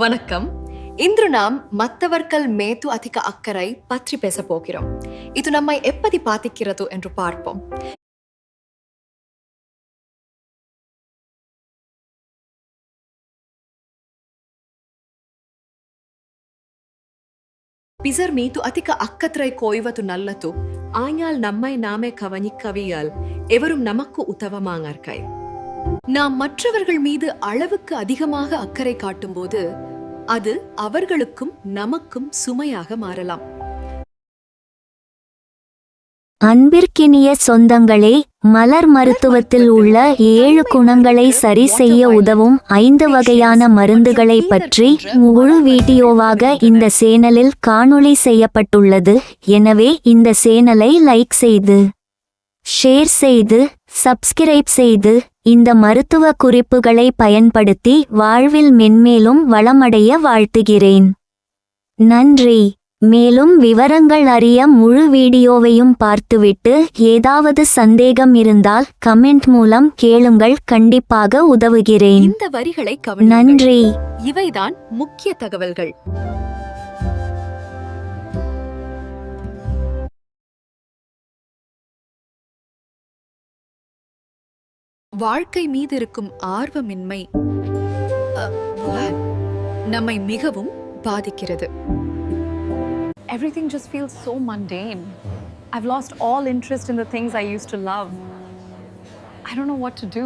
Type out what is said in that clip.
வணக்கம் இன்று நாம் மற்றவர்கள் மேத்து அதிக அக்கறை பற்றி பேச போகிறோம் இது நம்மை எப்படி பாதிக்கிறது என்று பார்ப்போம் ಪಿಸರ್ ಮೀತು ಅಧಿಕ ಅಕ್ಕತ್ರೈ ಕೋಯ್ವತು ನಲ್ಲತು ಆಯಾಲ್ ನಮ್ಮೈ ನಾಮೆ கவனிக்கவியல் எவரும் நமக்கு உதவமாங்கற்கை நாம் மற்றவர்கள் மீது அளவுக்கு அதிகமாக அக்கறை காட்டும்போது அது அவர்களுக்கும் நமக்கும் சுமையாக மாறலாம். அன்பிற்கினிய சொந்தங்களே மலர் மருத்துவத்தில் உள்ள ஏழு குணங்களை சரி செய்ய உதவும் ஐந்து வகையான மருந்துகளை பற்றி முழு வீடியோவாக இந்த சேனலில் காணொளி செய்யப்பட்டுள்ளது. எனவே இந்த சேனலை லைக் செய்து ஷேர் செய்து சப்ஸ்கிரைப் செய்து இந்த மருத்துவ குறிப்புகளை பயன்படுத்தி வாழ்வில் மென்மேலும் வளமடைய வாழ்த்துகிறேன். நன்றி. மேலும் விவரங்கள் அறிய முழு வீடியோவையும் பார்த்துவிட்டு ஏதாவது சந்தேகம் இருந்தால் கமெண்ட் மூலம் கேளுங்கள் கண்டிப்பாக உதவுகிறேன். இந்த வரிகளை நன்றி. இவைதான் முக்கிய தகவல்கள். வாழ்க்கை மீது இருக்கும் ஆர்வமின்மை நம்மை மிகவும் பாதிக்கிறது everything just feels so mundane. I've lost all interest in the things I used to love. I don't know what to do.